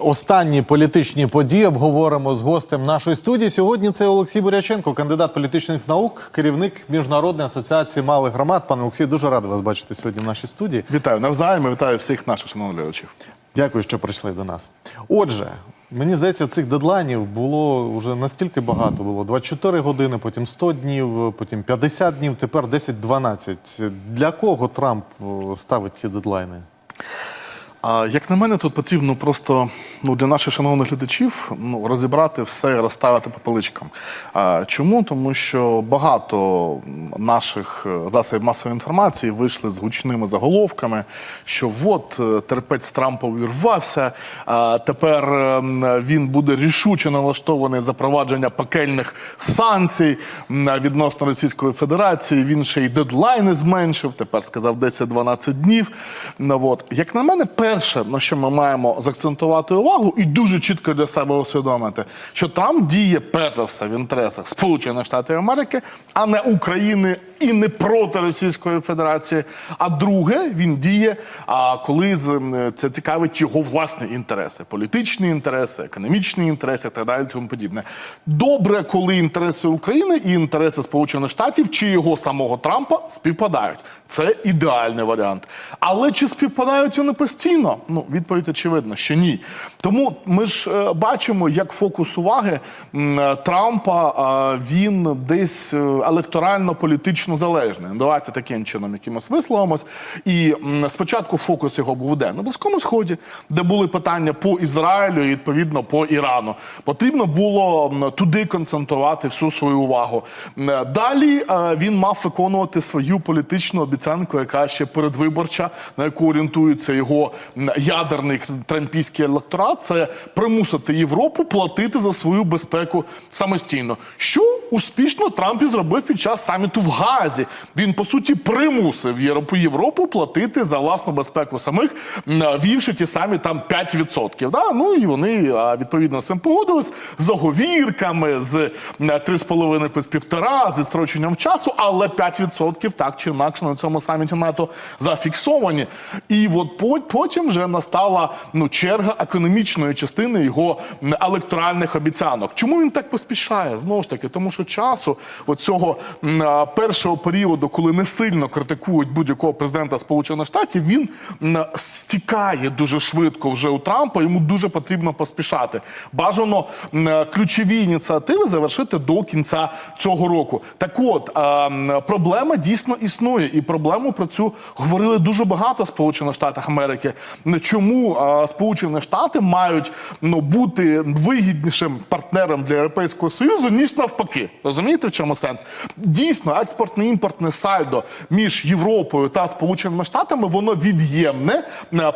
Останні політичні події обговоримо з гостем нашої студії. Сьогодні це Олексій Буряченко, кандидат політичних наук, керівник міжнародної асоціації малих громад. Пане Олексій, дуже радий вас бачити сьогодні в нашій студії. Вітаю навзаєм, і вітаю всіх наших шановних глядачів. Дякую, що прийшли до нас. Отже, мені здається, цих дедлайнів було вже настільки багато. Було 24 години, потім 100 днів, потім 50 днів, тепер 10-12. Для кого Трамп ставить ці дедлайни? Як на мене, тут потрібно просто ну, для наших шановних глядачів ну, розібрати все і розставити по поличкам. А, чому? Тому що багато наших е, засобів масової інформації вийшли з гучними заголовками, що от е, терпець Трампа увірвався, а тепер е, він буде рішуче налаштований запровадження пекельних санкцій відносно Російської Федерації. Він ще й дедлайни зменшив, тепер сказав 10-12 днів. Ну, от. Як на мене, перше, на що ми маємо заакцентувати увагу, і дуже чітко для себе усвідомити, що там діє перш за все в інтересах Сполучених Штатів Америки, а не України і не проти Російської Федерації. А друге, він діє, а, коли це цікавить його власні інтереси, політичні інтереси, економічні інтереси так далі. Тому подібне. Добре, коли інтереси України і інтереси Сполучених Штатів чи його самого Трампа співпадають. Це ідеальний варіант. Але чи співпадають вони постійно? Ну, відповідь очевидна, що ні. Тому ми ж е, бачимо, як фокус уваги Трампа він десь е, електорально-політично залежний. Давайте таким чином якимось висловимось. І спочатку фокус його був де на Близькому Сході, де були питання по Ізраїлю і відповідно по Ірану. Потрібно було туди концентрувати всю свою увагу. Далі е, він мав виконувати свою політичну обіцянку, яка ще передвиборча, на яку орієнтується його ядерний трампійський електорат, це примусити Європу платити за свою безпеку самостійно. Що успішно Трамп і зробив під час саміту в Газі. Він по суті примусив Європу платити за власну безпеку самих, м, ввівши ті самі там 5%. Да? Ну і вони відповідно з цим погодились з оговірками, з 3,5 плюс півтора, з відстроченням часу, але 5% так чи інакше на цьому саміті НАТО зафіксовані. І от потім вже настала ну, черга економічної частини його електоральних обіцянок. Чому він так поспішає? Знову ж таки, тому що часу оцього м, а, періоду, коли не сильно критикують будь-якого президента Сполучених Штатів, він стікає дуже швидко вже у Трампа. Йому дуже потрібно поспішати. Бажано ключові ініціативи завершити до кінця цього року. Так от проблема дійсно існує, і проблему про цю говорили дуже багато в Сполучених Штатах Америки. Чому Сполучені Штати мають ну, бути вигіднішим партнером для Європейського Союзу, ніж навпаки. Розумієте, в чому сенс? Дійсно, експортне імпортне сальдо між Європою та Сполученими Штатами воно від'ємне,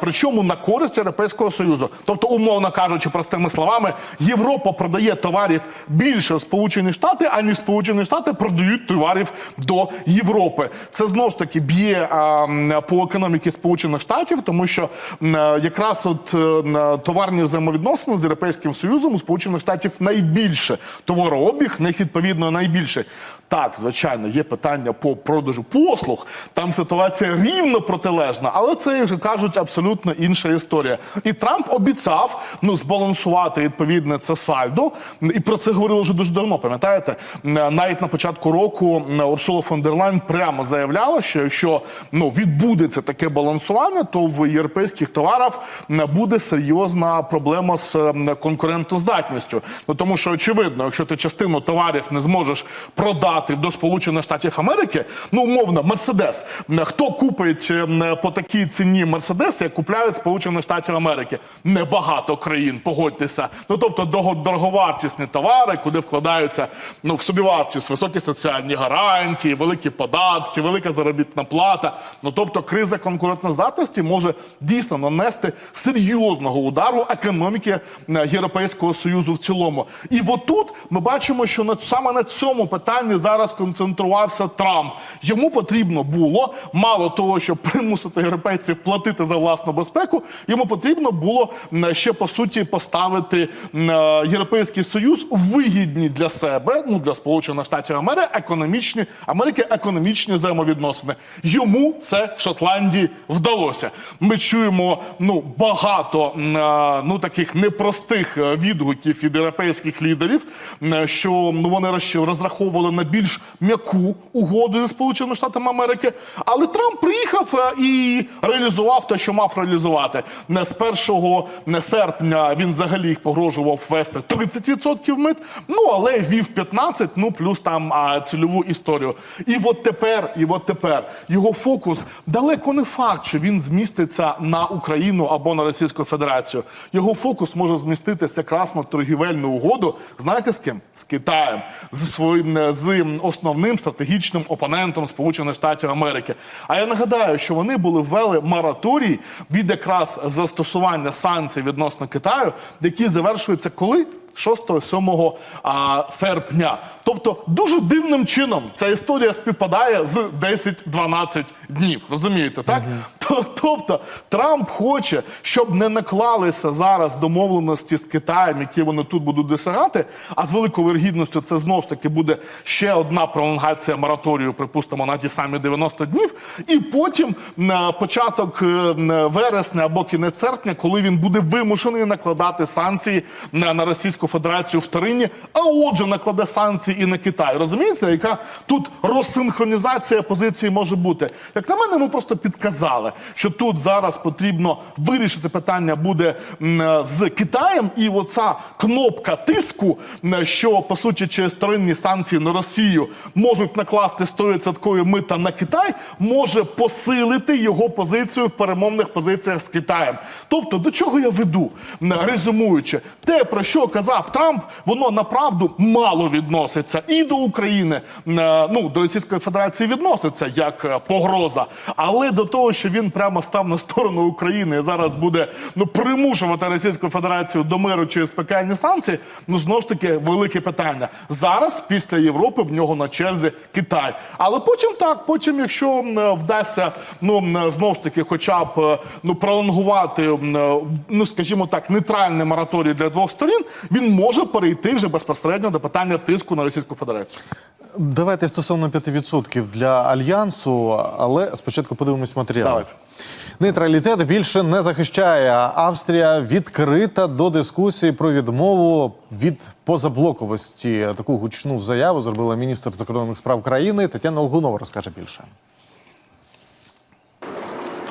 причому на користь Європейського Союзу. Тобто, умовно кажучи, простими словами, Європа продає товарів більше в Сполучені Штати, аніж Сполучені Штати продають товарів до Європи. Це знову ж таки б'є а, по економіці Сполучених Штатів, тому що е, якраз от е, товарні взаємовідносини з Європейським Союзом у Сполучених Штатів найбільше. Товарообіг них відповідно найбільше. Так, звичайно, є питання по продажу послуг. Там ситуація рівно протилежна, але це, як кажуть, абсолютно інша історія. І Трамп обіцяв ну збалансувати відповідне це сальдо. І про це говорили вже дуже давно. Пам'ятаєте, навіть на початку року Урсула фон дер Лайн прямо заявляла, що якщо ну відбудеться таке балансування, то в європейських товарах буде серйозна проблема з е, конкурентоздатністю. Ну тому що очевидно, якщо ти частину товарів не зможеш продати до Сполучених Штатів Америки, ну умовно, Мерседес. Хто купить е, по такій ціні Мерседес, як купляють Сполучені Штатів Америки? Небагато країн, погодьтеся. Ну тобто дороговартісні товари, куди вкладаються ну в собівартість, високі соціальні гарантії, великі податки, велика заробітна плата. Ну тобто, криза конкурентоздатності може дійсно нанести серйозного удару економіки е, Європейського союзу в цілому. І отут ми бачимо, що на саме на цьому питанні зараз концентрувався це Трамп. Йому потрібно було мало того, щоб примусити європейців платити за власну безпеку. Йому потрібно було ще по суті поставити е, європейський союз вигідні для себе, ну для Сполучених Штатів Америки, економічні Америки, економічні взаємовідносини. Йому це Шотландії вдалося. Ми чуємо ну багато е, ну таких непростих е, відгуків від європейських лідерів, що ну вони розраховували на більш м'яку угоду зі Сполученими Штатами Америки. Але Трамп приїхав е, і реалізував те, що мав реалізувати. Не з 1 серпня він взагалі їх погрожував ввести 30% мит. Ну але вів 15, ну плюс там а, цільову історію. І от тепер, і от тепер його фокус далеко не факт, що він зміститься на Україну або на Російську Федерацію. Його фокус може зміститися якраз на торгівельну угоду. Знаєте з ким? З Китаєм, з своїм е, з основним стратегічним опонентом Сполучених Штатів Америки. А я нагадаю, що вони були ввели мораторій від якраз застосування санкцій відносно Китаю, які завершуються коли? 6-7 серпня. Тобто дуже дивним чином ця історія співпадає з 10-12 днів. Розумієте, так? То- Тобто Трамп хоче, щоб не наклалися зараз домовленості з Китаєм, які вони тут будуть досягати. А з великою вірогідністю це знову ж таки буде ще одна пролонгація мораторію, припустимо, на ті самі 90 днів. І потім на початок е, вересня або кінець серпня, коли він буде вимушений накладати санкції на, на Російську Федерацію вторинні, а отже, накладе санкції і на Китай. Розумієте, яка тут розсинхронізація позиції може бути? Як на мене, ми просто підказали, що тут зараз потрібно вирішити питання буде з Китаєм, і оця кнопка тиску, що по суті через вторинні санкції на Росію можуть накласти 100% мита на Китай, може посилити його позицію в перемовних позиціях з Китаєм. Тобто, до чого я веду, резюмуючи, те, про що казав Трамп, воно направду мало відноситься і до України, е, ну до Російської Федерації відноситься як е, погроза, але до того, що він прямо став на сторону України і зараз буде ну примушувати Російську Федерацію до миру через пекельні санкції. Ну знову ж таки велике питання. Зараз після Європи в нього на черзі Китай. Але потім так, потім, якщо е, вдасться, ну знову ж таки, хоча б ну пролонгувати, ну скажімо так, нейтральний мораторій для двох сторін, він може перейти вже безпосередньо до питання тиску на Російську Федерацію. Давайте стосовно 5% для альянсу, але спочатку подивимось матеріал. Давайте. Нейтралітет більше не захищає. Австрія відкрита до дискусії про відмову від позаблоковості. Таку гучну заяву зробила міністр закордонних справ країни Тетяна Лгунова. Розкаже більше.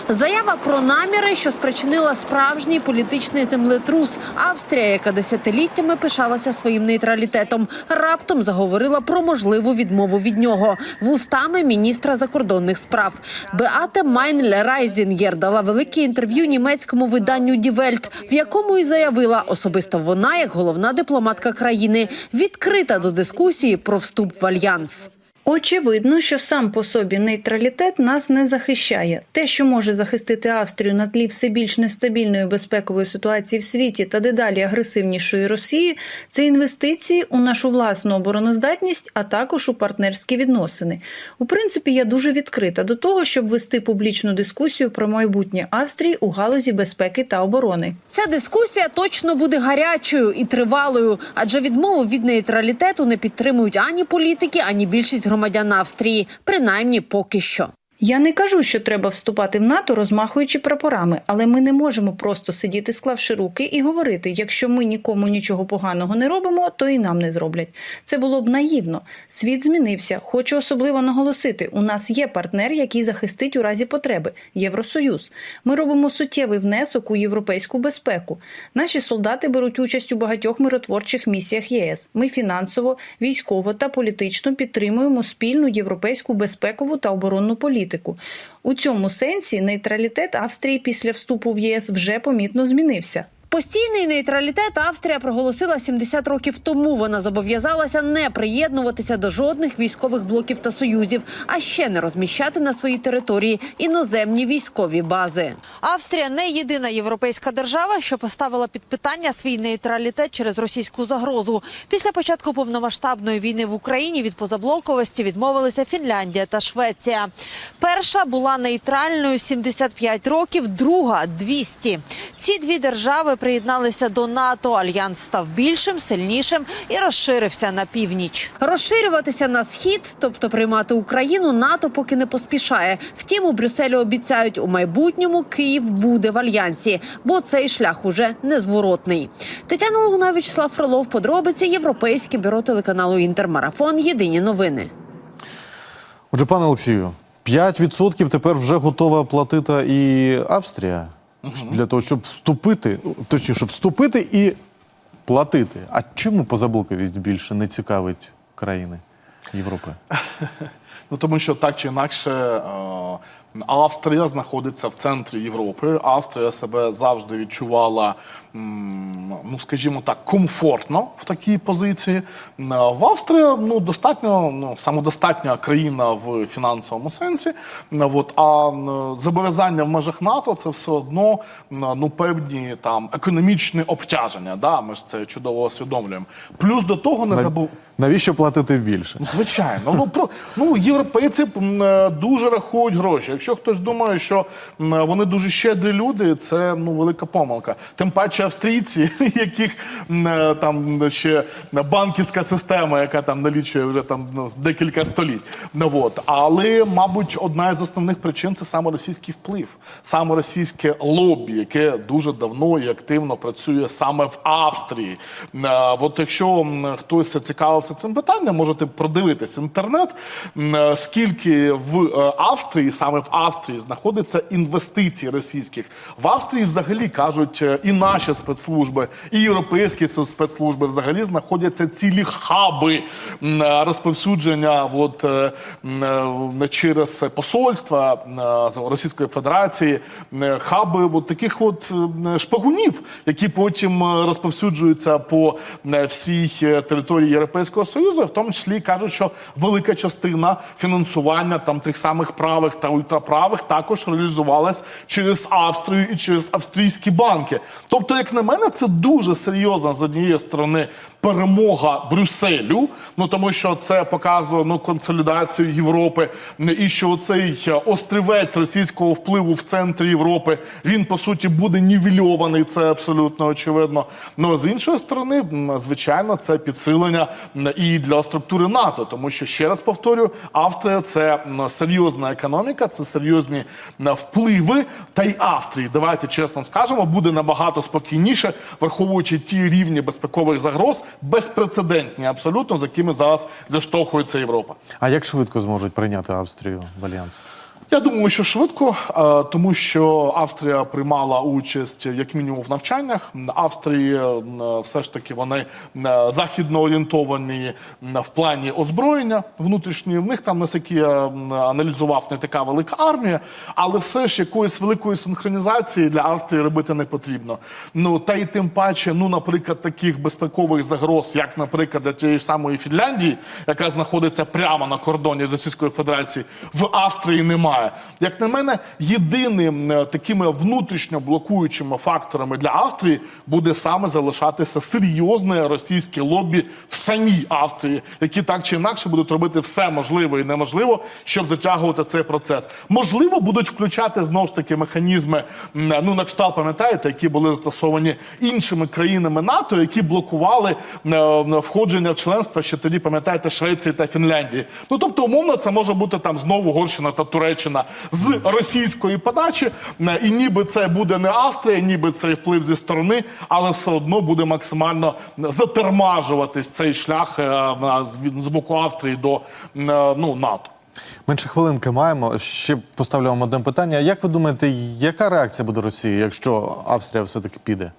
Заява про наміри, що спричинила справжній політичний землетрус. Австрія, яка десятиліттями пишалася своїм нейтралітетом, раптом заговорила про можливу відмову від нього вустами міністра закордонних справ. Беате Майнле Райзінгер дала велике інтерв'ю німецькому виданню Welt, в якому і заявила особисто вона, як головна дипломатка країни, відкрита до дискусії про вступ в альянс. Очевидно, що сам по собі нейтралітет нас не захищає. Те, що може захистити Австрію на тлі все більш нестабільної безпекової ситуації в світі та дедалі агресивнішої Росії, це інвестиції у нашу власну обороноздатність, а також у партнерські відносини. У принципі, я дуже відкрита до того, щоб вести публічну дискусію про майбутнє Австрії у галузі безпеки та оборони. Ця дискусія точно буде гарячою і тривалою, адже відмову від нейтралітету не підтримують ані політики, ані більшість громадян Австрії, принаймні поки що. Я не кажу, що треба вступати в НАТО, розмахуючи прапорами, але ми не можемо просто сидіти, склавши руки, і говорити: якщо ми нікому нічого поганого не робимо, то і нам не зроблять. Це було б наївно. Світ змінився. Хочу особливо наголосити: у нас є партнер, який захистить у разі потреби Євросоюз. Ми робимо суттєвий внесок у європейську безпеку. Наші солдати беруть участь у багатьох миротворчих місіях ЄС. Ми фінансово, військово та політично підтримуємо спільну європейську безпекову та оборонну політику. У цьому сенсі нейтралітет Австрії після вступу в ЄС вже помітно змінився. Постійний нейтралітет Австрія проголосила 70 років тому. Вона зобов'язалася не приєднуватися до жодних військових блоків та союзів, а ще не розміщати на своїй території іноземні військові бази. Австрія не єдина європейська держава, що поставила під питання свій нейтралітет через російську загрозу. Після початку повномасштабної війни в Україні від позаблоковості відмовилися Фінляндія та Швеція. Перша була нейтральною 75 років, друга 200. Ці дві держави приєдналися до НАТО. Альянс став більшим, сильнішим і розширився на північ. Розширюватися на схід, тобто приймати Україну, НАТО поки не поспішає. Втім, у Брюсселі обіцяють, у майбутньому Київ буде в альянсі, бо цей шлях уже незворотний. Тетяна Логунович, Слав Фролов, подробиці Європейське бюро телеканалу Інтермарафон. Єдині новини. Отже, пане Олексію, 5% тепер вже готова платити і Австрія для того, щоб вступити, точніше, щоб вступити і платити. А чому позаблоковість більше не цікавить країни Європи? Ну тому що так чи інакше е, Австрія знаходиться в центрі Європи. Австрія себе завжди відчувала, ну скажімо так, комфортно в такій позиції. В Австрії ну достатньо ну, самодостатня країна в фінансовому сенсі. От, а зобов'язання в межах НАТО це все одно ну певні там економічні обтяження. Да? Ми ж це чудово усвідомлюємо. Плюс до того не забув. Навіщо платити більше? Ну, Звичайно, ну про ну європейці е, дуже рахують гроші. Якщо хтось думає, що е, вони дуже щедрі люди, це ну велика помилка. Тим паче австрійці, яких е, там ще банківська система, яка там налічує вже там ну, декілька століть. Ну, от. Але, мабуть, одна з основних причин це саме російський вплив, саме російське лобі, яке дуже давно і активно працює саме в Австрії. Е, От якщо хтось цікавився цим питанням, можете продивитись інтернет, е, скільки в Австрії, саме в Австрії, знаходиться інвестицій російських. В Австрії взагалі кажуть і наші спецслужби, і європейські спецслужби взагалі знаходяться цілі хаби розповсюдження от, е, е, через посольства е, Російської Федерації, хаби от таких от шпигунів, які потім розповсюджуються по всій території Європейського Союзу, в тому числі кажуть, що велика частина фінансування там тих самих правих та ультраправих також реалізувалась через Австрію і через австрійські банки. Тобто, як на мене, це дуже серйозна з однієї сторони перемога Брюсселю. Ну тому що це показує ну консолідацію Європи, і що цей острівець російського впливу в центрі Європи він по суті буде нівельований. Це абсолютно очевидно. Ну з іншої сторони, звичайно, це підсилення і для структури НАТО, тому що ще раз повторю, Австрія це серйозна економіка, це серйозні впливи. Та й Австрії, давайте чесно скажемо, буде набагато спокійніше, враховуючи ті рівні безпекових загроз, безпрецедентні абсолютно, з якими зараз заштовхується Європа. А як швидко зможуть прийняти Австрію в альянс? Я думаю, що швидко, е, тому що Австрія приймала участь як мінімум в навчаннях. Австрії е, все ж таки вони е, західно орієнтовані в плані озброєння внутрішньої. В них там, наскільки я аналізував, не така велика армія, але все ж якоїсь великої синхронізації для Австрії робити не потрібно. Ну та й тим паче, ну, наприклад, таких безпекових загроз, як, наприклад, для тієї самої Фінляндії, яка знаходиться прямо на кордоні з Російською Федерацією, в Австрії немає. Як на мене, єдиним е, такими внутрішньо блокуючими факторами для Австрії буде саме залишатися серйозне російське лобі в самій Австрії, які так чи інакше будуть робити все можливе і неможливо, щоб затягувати цей процес. Можливо, будуть включати знову ж таки механізми, ну на кшталт, пам'ятаєте, які були застосовані іншими країнами НАТО, які блокували е, входження в членство ще тоді, пам'ятаєте, Швеції та Фінляндії. Ну тобто, умовно, це може бути там знову Угорщина та Туреччина з російської подачі, Е, і ніби це буде не Австрія, ніби цей вплив зі сторони, але все одно буде максимально затормажуватись цей шлях е, з- боку Австрії до е, ну НАТО. Менше хвилинки маємо. Ще поставлю вам одне питання. Як ви думаєте, яка реакція буде Росії, якщо Австрія все-таки піде?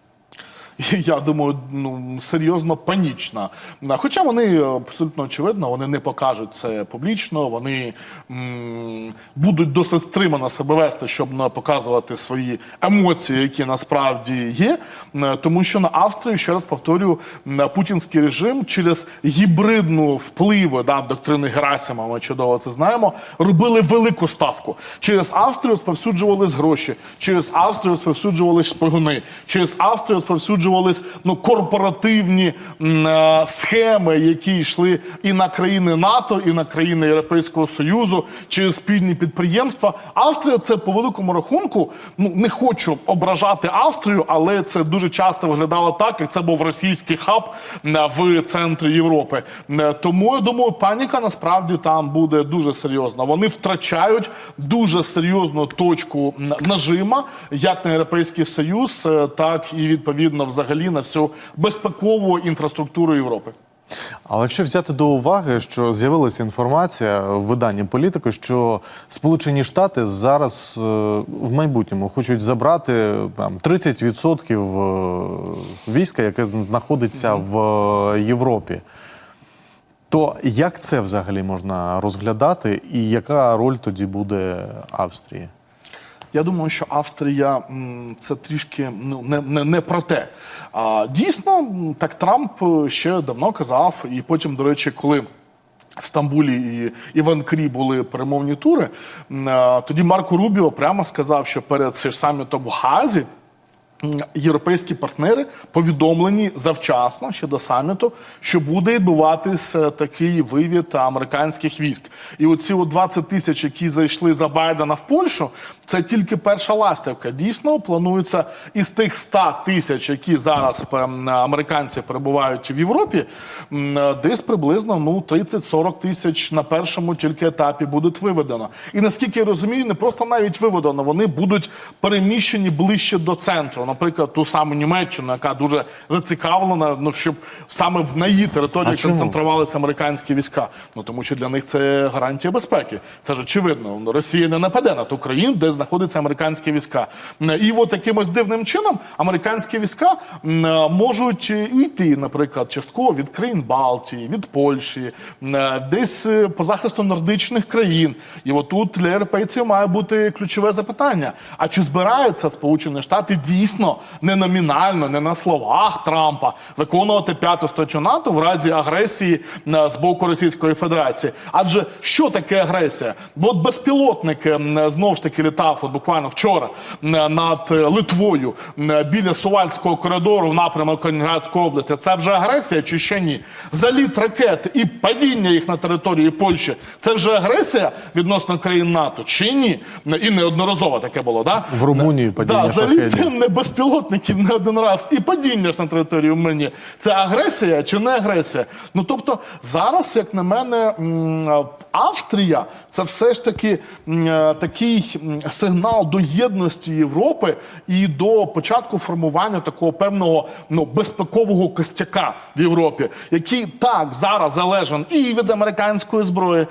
я думаю, ну серйозно панічна. Хоча вони абсолютно очевидно, вони не покажуть це публічно, вони м, будуть досить стримано себе вести, щоб не показувати свої емоції, які насправді є. Е, Тому що на Австрію, ще раз повторюю, путінський режим через гібридну впливи да, доктрини Герасима, ми чудово це знаємо, робили велику ставку. Через Австрію розповсюджувались гроші, через Австрію розповсюджувались шпигуни, через Австрію розповсюджувались ну, корпоративні е, схеми, які йшли і на країни НАТО, і на країни Європейського Союзу, через спільні підприємства. Австрія це по великому рахунку. Ну не хочу ображати Австрію, але це дуже часто виглядало так, як це був російський хаб е, в центрі Європи. Е, Тому я думаю, паніка насправді там буде дуже серйозна. Вони втрачають дуже серйозну точку нажима, як на Європейський Союз, е, так і відповідно взагалі на всю безпекову інфраструктуру Європи. Але якщо взяти до уваги, що з'явилася інформація в виданні політики, що Сполучені Штати зараз е, в майбутньому хочуть забрати там 30% е, війська, яке знаходиться в е, Європі. То як це взагалі можна розглядати, і яка роль тоді буде Австрії? Я думаю, що Австрія це трішки ну не, не, не про те. А, дійсно, так Трамп е, ще давно казав, і потім, до речі, коли. В Стамбулі і, Іван Крі були перемовні тури. е, Тоді Марко Рубіо прямо сказав, що перед самітом в Газі європейські партнери повідомлені завчасно ще до саміту, що буде відбуватися такий вивід американських військ. І оці от 20 тисяч, які зайшли за Байдена в Польщу, це тільки перша ластівка. Дійсно, планується із тих 100 тисяч, які зараз ем, американці перебувають в Європі, десь приблизно ну 30-40 тисяч на першому тільки етапі будуть виведено. І наскільки я розумію, не просто навіть виведено, вони будуть переміщені ближче до центру. Наприклад, ту саму Німеччину, яка дуже зацікавлена, ну щоб саме в на її території концентрувалися американські війська. Ну тому що для них це гарантія безпеки. Це ж очевидно. Росія не нападе на ту країну, де знаходяться американські війська. І от такимось дивним чином американські війська можуть йти, наприклад, частково від країн Балтії, від Польщі, десь е, по захисту нордичних країн. І отут для європейців має бути ключове запитання: а чи збираються Сполучені Штати дійсно не номінально, не на словах Трампа виконувати п'яту статтю НАТО в разі агресії е, з боку Російської Федерації? Адже що таке агресія? Бо от безпілотник е, знову ж таки літав от буквально вчора е, над Литвою біля Сувальського коридору в напрямок Калінінградської області. Це вже агресія чи ще ні? Заліт ракет і падіння їх на території Польщі. Це вже агресія відносно країн НАТО чи ні? І неодноразово таке було, да? В Румунії падіння да, заліт. Безпілотників не один раз і падіння ж на територію мені. Це агресія чи не агресія? Ну тобто зараз, як на мене, Австрія це все ж таки такий сигнал до єдності Європи і до початку формування такого певного ну безпекового костяка в Європі, який так зараз залежен і від американської зброї,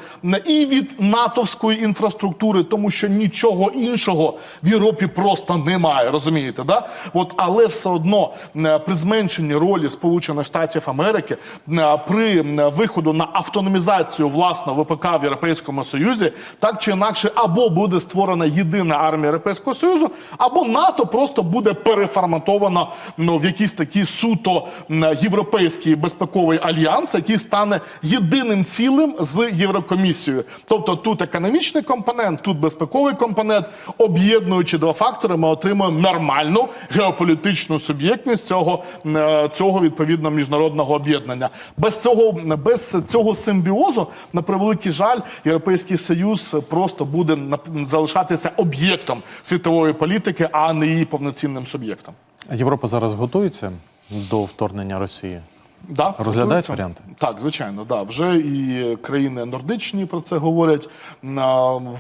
і від натовської інфраструктури, тому що нічого іншого в Європі просто немає. Розумієте, да? От але все одно е, при зменшенні ролі Сполучених Штатів Америки е, при е, виходу на автономізацію власного ВПК в Європейському Союзі, так чи інакше, або буде створена єдина армія Європейського Союзу, або НАТО просто буде переформатовано ну, в якийсь такий суто європейський безпековий альянс, який стане єдиним цілим з Єврокомісією. Тобто тут економічний компонент, тут безпековий компонент, об'єднуючи два фактори, ми отримуємо нормальну геополітичну суб'єктність цього, е, цього відповідно міжнародного об'єднання. Без цього без цього симбіозу, на превеликий жаль, європейський союз просто буде залишатися об'єктом світової політики, а не її повноцінним суб'єктом. Європа зараз готується до вторгнення Росії. Да, Розглядають варіанти? Так, звичайно, да. Вже і країни нордичні про це говорять.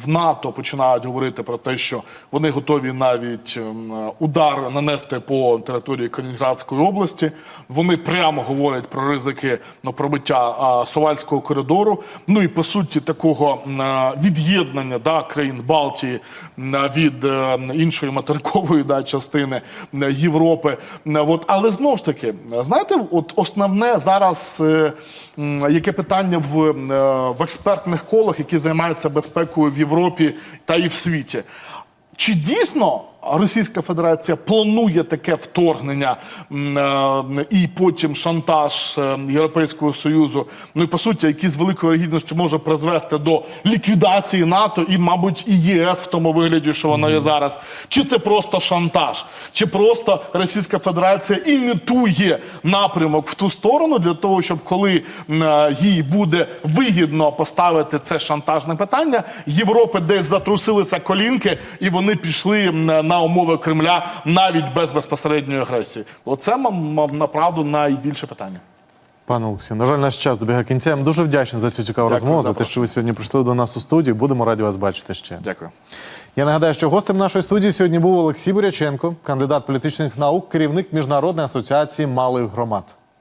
В НАТО починають говорити про те, що вони готові навіть ем, удар нанести по території Калінінградської області. Вони прямо говорять про ризики ну, пробиття Сувальського коридору. Ну і по суті такого від'єднання да, країн Балтії від е, іншої материкової да, частини Європи. От, але знову ж таки, знаєте, от основне зараз е, яке питання в, е, в експертних колах, які займаються безпекою в Європі та і в світі. Чи дійсно Російська Федерація планує таке вторгнення е, і потім шантаж е, Європейського Союзу, ну і по суті, який з великою гідністю може призвести до ліквідації НАТО і, мабуть, і ЄС в тому вигляді, що воно є зараз? Чи це просто шантаж? Чи просто Російська Федерація імітує напрямок в ту сторону для того, щоб коли е, їй буде вигідно поставити це шантажне питання, Європи десь затрусилися колінки, і вони пішли м, на умови Кремля навіть без безпосередньої агресії. Оце мав направду найбільше питання. Пане Олексію, на жаль, наш час добігає кінця. Я вам дуже вдячний за цю цікаву Дякую розмову, за за те, що ви сьогодні прийшли до нас у студію. Будемо раді вас бачити ще. Дякую. Я нагадаю, що гостем нашої студії сьогодні був Олексій Буряченко, кандидат політичних наук, керівник Міжнародної асоціації малих громад.